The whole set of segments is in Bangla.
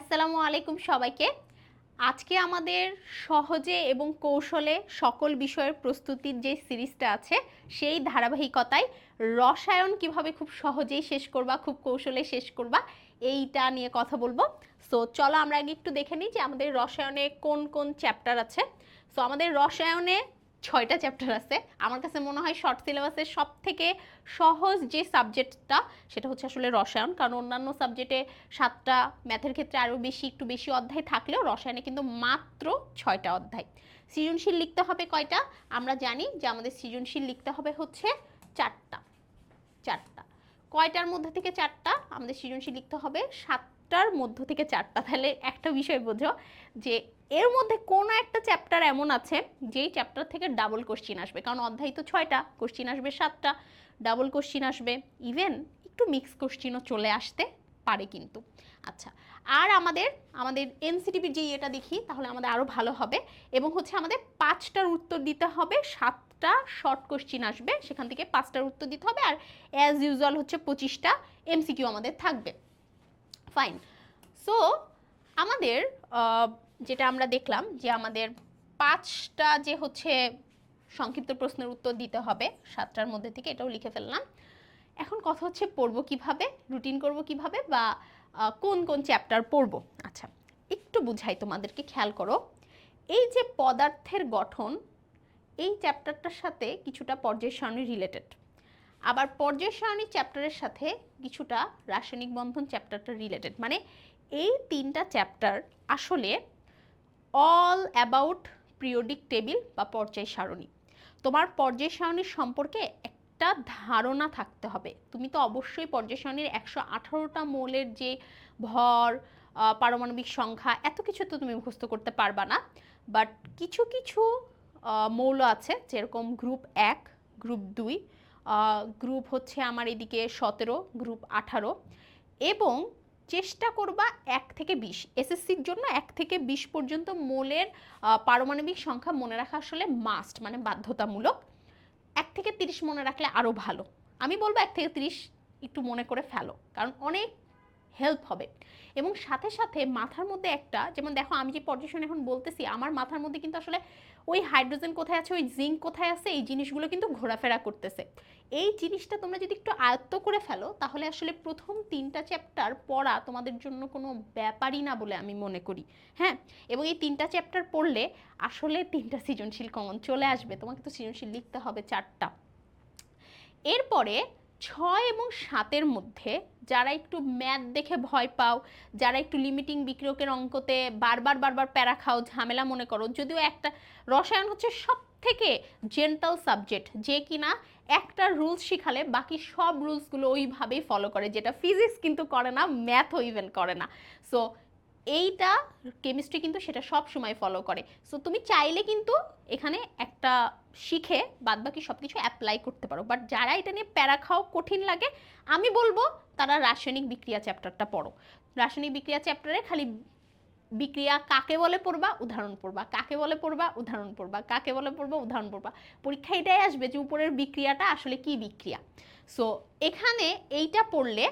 আসসালামু আলাইকুম সবাইকে। আজকে আমাদের সহজে এবং কৌশলে সকল বিষয়ের প্রস্তুতির যে সিরিজটা আছে, সেই ধারাবাহিকতায় রসায়ন কীভাবে খুব সহজেই শেষ করবা, খুব কৌশলে শেষ করবা, এইটা নিয়ে কথা বলব। সো চলো আমরা আগে একটু দেখে নিই যে আমাদের রসায়নে কোন কোন চ্যাপ্টার আছে। সো আমাদের রসায়নে ছয়টা চ্যাপ্টার আছে। আমার কাছে মনে হয় শর্ট সিলেবাসের সব থেকে সহজ যে সাবজেক্টটা সেটা হচ্ছে আসলে রসায়ন। কারণ অন্যান্য সাবজেক্টে সাতটা ম্যাথের ক্ষেত্রে আরও বেশি, একটু বেশি অধ্যায় থাকলেও রসায়নে কিন্তু মাত্র ছয়টা অধ্যায়। সৃজনশীল লিখতে হবে কয়টা? আমরা জানি যে আমাদের সৃজনশীল লিখতে হবে হচ্ছে চারটা। চারটা। কয়টার মধ্যে থেকে চারটা? আমাদের সৃজনশীল লিখতে হবে সাতটার মধ্য থেকে চারটা। তাহলে একটা বিষয় বোঝো যে এর মধ্যে কোনো একটা চ্যাপ্টার এমন আছে, যেই চ্যাপ্টার থেকে ডাবল কোশ্চিন আসবে। কারণ অধ্যায় তো ছয়টা কোশ্চিন আসবে সাতটা ডাবল কোশ্চিন আসবে। ইভেন একটু মিক্স কোশ্চিনও চলে আসতে পারে কিন্তু। আচ্ছা আর আমাদের আমাদের এনসিটিভির যে ইয়েটা দেখি, তাহলে আমাদের আরও ভালো হবে। এবং হচ্ছে আমাদের পাঁচটার উত্তর দিতে হবে, সাতটা শর্ট কোশ্চিন আসবে, সেখান থেকে পাঁচটার উত্তর দিতে হবে, আর অ্যাজ ইউজুয়াল হচ্ছে পঁচিশটা এমসিকিউ আমাদের থাকবে। ফাইন সো আমাদের যেটা আমরা দেখলাম যে আমাদের পাঁচটা যে হচ্ছে সংক্ষিপ্ত প্রশ্নের উত্তর দিতে হবে, সাতটার মধ্যে থেকে এটাও লিখে ফেললাম। এখন কথা হচ্ছে পড়ব কীভাবে রুটিন করব কীভাবে বা কোন কোন চ্যাপ্টার পড়ব? আচ্ছা একটু বুঝাই তোমাদেরকে, খেয়াল করো। এই যে পদার্থের গঠন, এই চ্যাপ্টারটার সাথে কিছুটা পর্যায় সারণী রিলেটেড আবার পর্যায় সারণী চ্যাপ্টারের সাথে কিছুটা রাসায়নিক বন্ধন চ্যাপ্টারটা রিলেটেড মানে এই তিনটা চ্যাপ্টার আসলে অল অ্যাবাউট পিরিয়ডিক টেবিল বা পর্যায় সারণী। তোমার পর্যায় সারণীর সম্পর্কে একটা ধারণা থাকতে হবে। তুমি তো অবশ্যই পর্যায় সারণীর একশো আঠারোটা মৌলের যে ভর পারমাণবিক সংখ্যা, এত কিছু তো তুমি মুখস্থ করতে পারবা না। বাট কিছু কিছু মৌল আছে, যেরকম গ্রুপ এক গ্রুপ দুই গ্রুপ হচ্ছে আমার এদিকে সতেরো গ্রুপ আঠারো। এবং চেষ্টা করবা এক থেকে বিশ। এসএসসির জন্য এক থেকে বিশ পর্যন্ত মোলের পারমাণবিক সংখ্যা মনে রাখা আসলে মাস্ট মানে বাধ্যতামূলক। এক থেকে তিরিশ মনে রাখলে আরও ভালো। আমি বলব এক থেকে তিরিশ একটু মনে করে ফেলো। কারণ অনেক হেল্প হবে। এবং সাথে সাথে মাথার মধ্যে একটা, যেমন দেখো আমি যে পর্যবেক্ষণ এখন বলতেছি, আমার মাথার মধ্যে কিন্তু আসলে ওই হাইড্রোজেন কোথায় আছে, ওই জিঙ্ক কোথায় আছে, এই জিনিসগুলো কিন্তু ঘোরাফেরা করতেছে। এই জিনিসটা তোমরা যদি একটু আয়ত্ত করে ফেলো, তাহলে আসলে প্রথম তিনটা চ্যাপ্টার পড়া তোমাদের জন্য কোনো ব্যাপারই না বলে আমি মনে করি। হ্যাঁ? এবং এই তিনটা চ্যাপ্টার পড়লে আসলে তিনটা সৃজনশীল কমন চলে আসবে। তোমাকে তো সৃজনশীল লিখতে হবে চারটা। এরপরে ছয় এবং সাতের মধ্যে যারা একটু ম্যাথ দেখে ভয় পাও, যারা একটু লিমিটিং বিক্রিয়কের অঙ্কতে বারবার বারবার প্যারা খাও, ঝামেলা মনে করো, যদিও একটা রসায়ন হচ্ছে সব থেকে জেন্টাল সাবজেক্ট যে কিনা একটা রুলস শিখালে বাকি সব রুলসগুলো ওইভাবেই ফলো করে, যেটা ফিজিক্স কিন্তু করে না ম্যাথও ইভেন করে না। সো এইটা কেমিস্ট্রি কিন্তু সেটা সব সময় ফলো করে। সো তুমি চাইলে কিন্তু এখানে একটা শিখে বাদবাকি সব কিছু অ্যাপ্লাই করতে পারো। বাট যারা এটা নিয়ে প্যারা খাও কঠিন লাগে, আমি বলব তারা রাসায়নিক বিক্রিয়া চ্যাপ্টারটা পড়ো। রাসায়নিক বিক্রিয়া চ্যাপ্টারে খালি বিক্রিয়া কাকে বলে পড়বা? উদাহরণ পড়বা। কাকে বলে পড়বা? উদাহরণ পড়বা। কাকে বলে পড়বা? উদাহরণ পড়বা। পরীক্ষা এটাই আসবে যে উপরের বিক্রিয়াটা আসলে কি বিক্রিয়া। সো এখানে এইটা পড়লে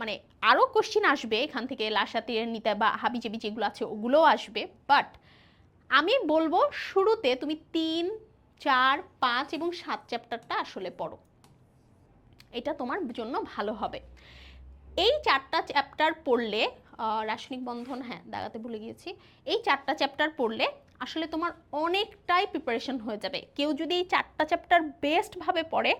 মানে আরও কোশ্চিন আসবে। এখান থেকে লাসাতের নিতে বা হাবিজাবি যেগুলো আছে, ওগুলোও আসবে। বাট আমি বলব শুরুতে তুমি তিন, চার, পাঁচ এবং সাত চ্যাপ্টারটা আসলে পড়ো। এটা তোমার জন্য ভালো হবে। এই চারটা চ্যাপ্টার পড়লে রাসায়নিক বন্ধন হ্যাঁ দাগাতে ভুলে গিয়েছি। এই চারটা চ্যাপ্টার পড়লে আসলে তোমার অনেকটাই প্রিপারেশন হয়ে যাবে। কেউ যদি এই চারটা চ্যাপ্টার বেস্টভাবে পড়ে,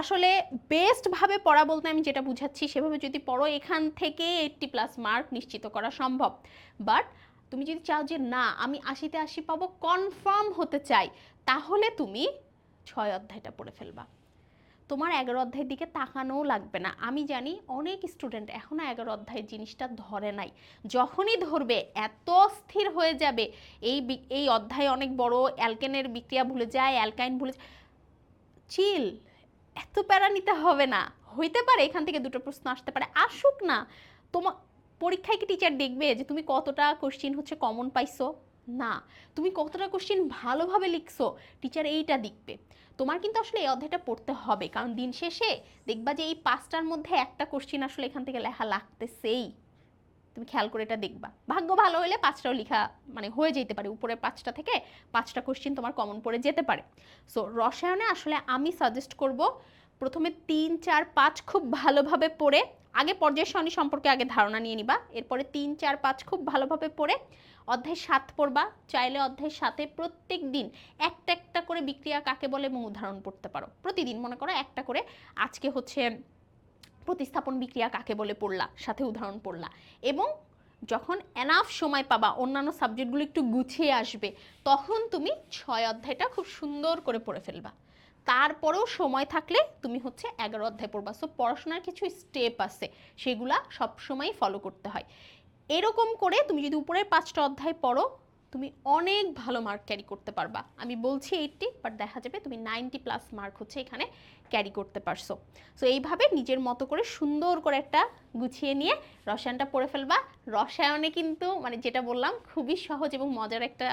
আসলে বেস্টভাবে পড়া বলতে আমি যেটা বুঝাচ্ছি, সেভাবে যদি পড়ো, এখান থেকে এইটটি প্লাস মার্ক নিশ্চিত করা সম্ভব। বাট তুমি যদি চাও যে, না, আমি আশিতে আশি পাবো কনফার্ম হতে চাই, তাহলে তুমি ছয় অধ্যায়টা পড়ে ফেলবা। তোমার এগারো অধ্যায়ের দিকে তাকানোও লাগবে না। আমি জানি অনেক স্টুডেন্ট এখনও এগারো অধ্যায়ের জিনিসটা ধরে নাই। যখনই ধরবে, এত স্থির হয়ে যাবে। এই এই অধ্যায় অনেক বড়, অ্যালকেনের বিক্রিয়া ভুলে যায়, অ্যালকাইন ভুলে চিল, এত প্যারা নিতে হবে না। হইতে পারে এখান থেকে দুটো প্রশ্ন আসতে পারে। আসুক না। তোমার পরীক্ষায় কি টিচার দেখবে যে তুমি কতটা কোশ্চিন হচ্ছে কমন পাইছো? না, তুমি কতটা কোশ্চিন ভালোভাবে লিখছো টিচার এইটা দেখবে। তোমার কিন্তু আসলে এই অধ্যায়টা পড়তে হবে, কারণ দিন শেষে দেখবা যে এই পাঁচটার মধ্যে একটা কোশ্চিন আসলে এখান থেকে লেখা লাগতেছেই। তুমি খেয়াল করে এটা দেখবা। ভাগ্য ভালো হলে পাঁচটাও লেখা মানে হয়ে যেতে পারে উপরের পাঁচটা থেকে পাঁচটা কোশ্চিন তোমার কমন পড়ে যেতে পারে। সো রসায়নে আসলে আমি সাজেস্ট করব, প্রথমে তিন, চার, পাঁচ খুব ভালোভাবে পড়ে, আগে পর্যায় সারণী সম্পর্কে আগে ধারণা নিয়ে নিবা, এরপরে তিন, চার, পাঁচ খুব ভালোভাবে পড়ে অধ্যায় সাত পড়বা, চাইলে অধ্যায় সাথে প্রত্যেক দিন একটা একটা করে বিক্রিয়া কাকে বলে এবং উদাহরণ পড়তে পারো। প্রতিদিন মনে করো একটা করে আজকে হচ্ছে প্রতিস্থাপন বিক্রিয়া কাকে বলে পড়লা, সাথে উদাহরণ পড়লা। এবং যখন এনাফ সময় পাবা, অন্যান্য সাবজেক্টগুলো একটু গুছিয়ে আসবে, তখন তুমি ছয় অধ্যায়টা খুব সুন্দর করে পড়ে ফেলবা। তারপরেও সময় থাকলে তুমি হচ্ছে এগারো অধ্যায় পড়বা। সো পড়াশোনার কিছু স্টেপ আছে, সেগুলা সবসময় ফলো করতে হয়। এরকম করে তুমি যদি উপরের পাঁচটা অধ্যায় পড়ো, তুমি অনেক ভালো মার্ক ক্যারি করতে পারবা। আমি বলছি এইটটি বাট দেখা যাবে তুমি নাইনটি প্লাস মার্ক হচ্ছে এখানে ক্যারি করতে পারছ। সো এইভাবে নিজের মতো করে সুন্দর করে একটা গুছিয়ে নিয়ে রসায়নটা পড়ে ফেলবা। রসায়নে কিন্তু মানে যেটা বললাম, খুবই সহজ এবং মজার একটা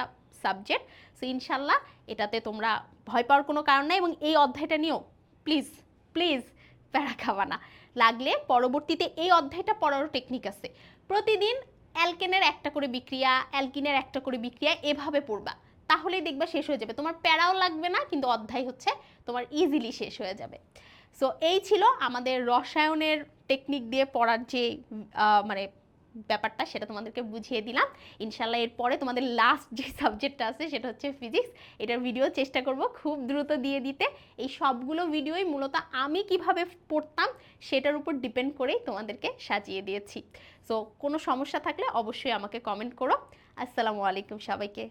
সাবজেক্ট সো ইনশাল্লাহ এটাতে তোমরা ভয় পাওয়ার কোনো কারণ নাই এবং এই অধ্যায়টা নিয়েও প্লিজ প্লিজ প্যারা খাওয়া না লাগলে পরবর্তীতে এই অধ্যায়টা পড়ারও টেকনিক আছে। প্রতিদিন অ্যালকেনের একটা করে বিক্রিয়া, অ্যালকিনের একটা করে বিক্রিয়া এভাবে পড়বা। তাহলেই দেখবা শেষ হয়ে যাবে। তোমার প্যারাও লাগবে না, কিন্তু অধ্যায় হচ্ছে তোমার ইজিলি শেষ হয়ে যাবে। সো এই ছিল আমাদের রসায়নের টেকনিক দিয়ে পড়ার যে মানে ব্যাপারটা সেটা তোমাদেরকে বুঝিয়ে দিলাম। ইনশাল্লাহ এরপরে তোমাদের লাস্ট যে সাবজেক্টটা আছে সেটা হচ্ছে ফিজিক্স এটার ভিডিও চেষ্টা করব খুব দ্রুত দিয়ে দিতে। এই সবগুলো ভিডিওই মূলত আমি কীভাবে পড়তাম সেটার উপর ডিপেন্ড করেই তোমাদেরকে সাজিয়ে দিয়েছি। সো কোনো সমস্যা থাকলে অবশ্যই আমাকে কমেন্ট করো। আসসালামু আলাইকুম সবাইকে।